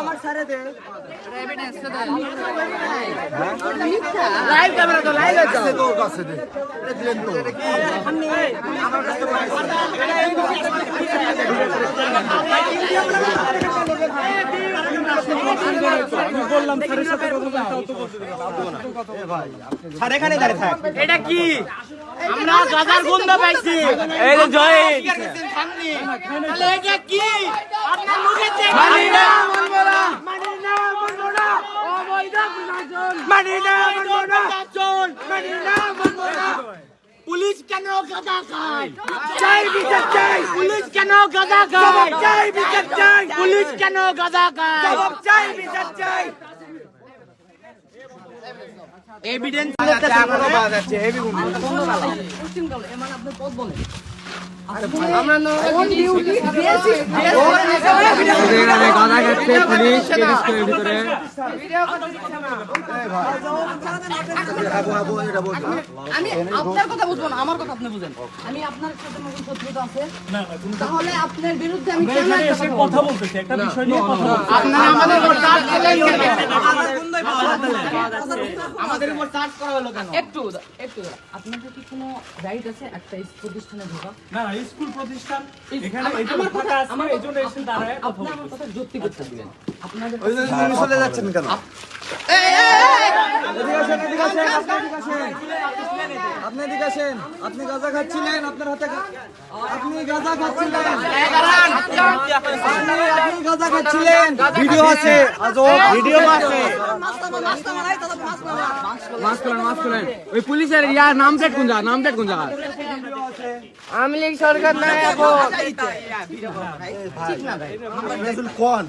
আমার সারে দে। লাইভ ক্যামেরা তো লাইভ আছে আছে তো কাছে দে। এটা দিলেন তো স্যার এখানে দাঁড়িয়ে থাক। এটা কি? আমরা গাজার গন্ধ পাইছি। এই যে জয়। তাহলে এটা কি? আপনার মুখে চেক মানি না, মানবো না মানি না মানবো না অবৈধ প্রশাসন মানি না, মানবো না। প্রশাসন মানি না মানবো না পুলিশ কেন গাদা খায় চাই বিচার চাই পুলিশ কেন গাদা খায় চাই বিচার চাই পুলিশ কেন গাদা খায় চাই বিচার চাই এভিডেন্স আমি আপনার কথা বুঝব না আমার কথা আপনি বুঝেন আমি আপনার সাথে নতুন শত্রুতা আছে তাহলে আপনার বিরুদ্ধে আমি কেন একটা কথা বলব? আপনারা আমাদের উপর চার্জ আমাদের উপর চার্জ করা হলো কেন একটু একটু আপনাদের কি কোনো রাইট আছে একটা প্রতিষ্ঠানে ঢোকা না না স্কুল প্রতিষ্ঠান এখানে আমার- কথা আছে আমার এসে দাঁড়ায় কথা আপনি আমার কথা যুক্তি করতে দিবেন আপনাদের ওই যে আপনি এদিকে আসেন। আপনি গাঁজা খাচ্ছিলেন আপনার হাতে আপনি গাঁজা খাচ্ছিলেন। আপনি আপনি গাঁজা খাচ্ছিলেন। ভিডিও আছে ভিডিও আছে। মাস্ক খোলেন মাস্ক খোলেন ওই পুলিশের ইয়ার নাম প্লেট কোন জায়গা নাম প্লেট কোন জায়গা আওয়ামী লীগ সরকার নাই এখন কোন?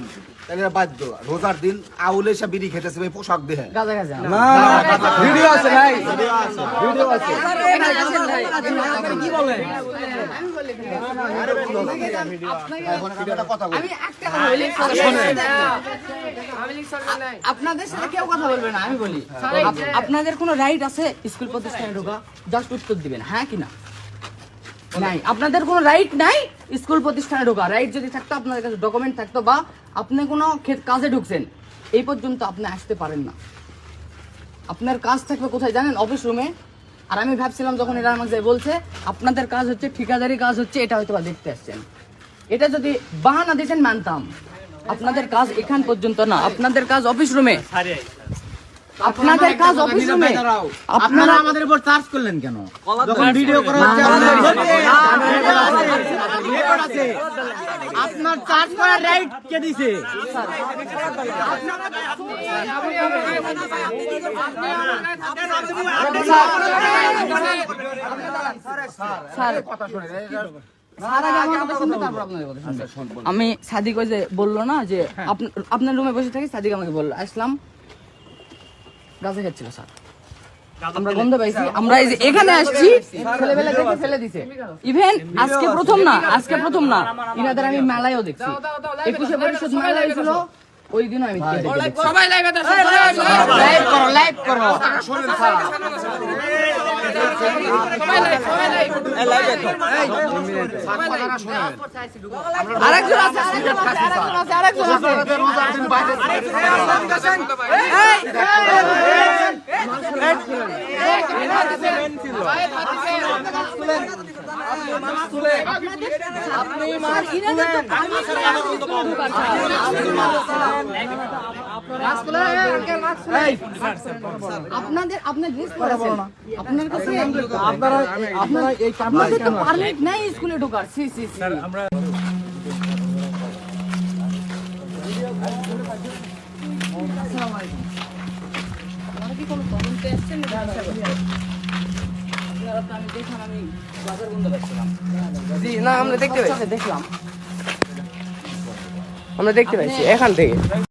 বাধ্য রোজার দিন আউলে সে বিড়ি খেতেছে পোশাক দেহে গাজা গাজা ভিডিও আছে ভাই। ভিডিও আছে। আপনাদের কোনো রাইট আছে? স্কুল প্রতিষ্ঠানে ঢোকা জাস্ট উত্তর দিবেন হ্যাঁ কি না? নাই। আপনাদের কোনো রাইট নাই? স্কুল প্রতিষ্ঠানে ঢোকা রাইট যদি থাকতো আপনাদের কাছে ডকুমেন্ট থাকতো বা আপনি কোনো কাজে ঢুকছেন, এই পর্যন্ত আপনি আসতে পারেন না। আপনার কাজ থাকবে কোথায় জানেন? অফিস রুমে আর আমি ভাবছিলাম যখন এরা আমাকে বলছে আপনাদের কাজ হচ্ছে ঠিকাদারি কাজ হচ্ছে এটা হয়তো বা দেখতে আসছেন। এটা যদি বাহানা দিতেন মানতাম। আপনাদের কাজ এখান পর্যন্ত না। আপনাদের কাজ অফিস রুমে আপনাদের কাজ অফিস রুমে আপনারা আপনারা আমাদের উপর চার্জ করলেন কেন? যখন ভিডিও করা হচ্ছে আপনার চার্জ করার রাইট কে দিছে। আমি সাদিক ওই যে বলল না যে আপ- আপনার রুমে বসে থাকি, সাদিক আমাকে বলল, আসলাম গাছে খাচ্ছিল, স্যার আমরা গন্ধ পাইছি আমরা এই যে এখানে আসছি। ছেলেবেলা দেখে ফেলে দিছে। ইভেন আজকে প্রথম না আজকে প্রথম না। ইনাদের আমি মেলায়ও দেখছি। একুশে পরিষদ মেলা হয়েছিল ওই দিনও আমি সবাই লাইভ করো লাইভ করো। আরেকজন আছে আরেকজন আছে আরেকজন আছে আরেকজন আছে রোজার দিন বাইরে আপনাদের আপনার আপনার কাছে আপনারা আপনারা এই পারমিট নাই স্কুলে ঢোকার। সি সি আমরা জি না আমরা দেখতে পাচ্ছি দেখলাম। আমরা দেখতে পাইছি এখান থেকে।